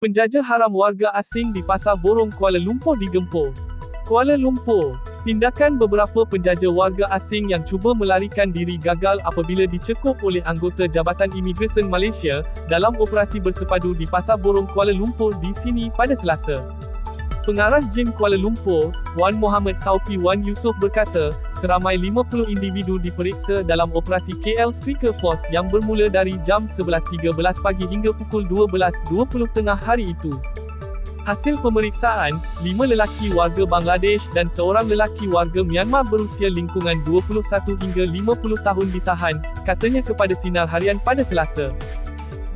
Penjaja haram warga asing di Pasar Borong Kuala Lumpur digempur. Kuala Lumpur, tindakan beberapa penjaja warga asing yang cuba melarikan diri gagal apabila dicekup oleh anggota Jabatan Imigresen Malaysia dalam operasi bersepadu di Pasar Borong Kuala Lumpur di sini pada Selasa. Pengarah JIM Kuala Lumpur, Wan Muhammad Saupi Wan Yusof berkata, seramai 50 individu diperiksa dalam operasi KL Striker Force yang bermula dari jam 11.13 pagi hingga pukul 12.20 tengah hari itu. Hasil pemeriksaan, lima lelaki warga Bangladesh dan seorang lelaki warga Myanmar berusia lingkungan 21 hingga 50 tahun ditahan, katanya kepada Sinar Harian pada Selasa.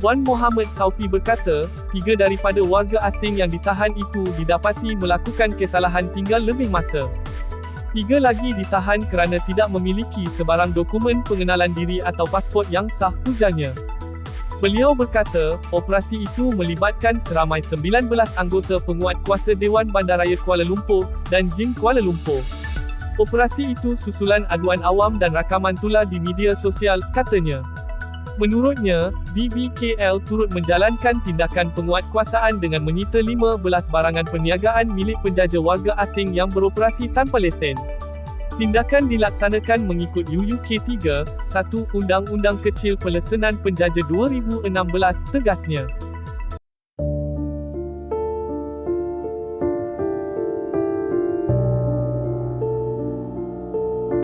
Wan Muhammad Saupi berkata, tiga daripada warga asing yang ditahan itu didapati melakukan kesalahan tinggal lebih masa. Tiga lagi ditahan kerana tidak memiliki sebarang dokumen pengenalan diri atau pasport yang sah, ujarnya. Beliau berkata, operasi itu melibatkan seramai 19 anggota penguat kuasa Dewan Bandaraya Kuala Lumpur dan JIM Kuala Lumpur. Operasi itu susulan aduan awam dan rakaman tular di media sosial, katanya. Menurutnya, DBKL turut menjalankan tindakan penguatkuasaan dengan menyita 15 barangan perniagaan milik penjaja warga asing yang beroperasi tanpa lesen. Tindakan dilaksanakan mengikut UUK 3, 1 Undang-Undang Kecil Pelesenan Penjaja 2016, tegasnya.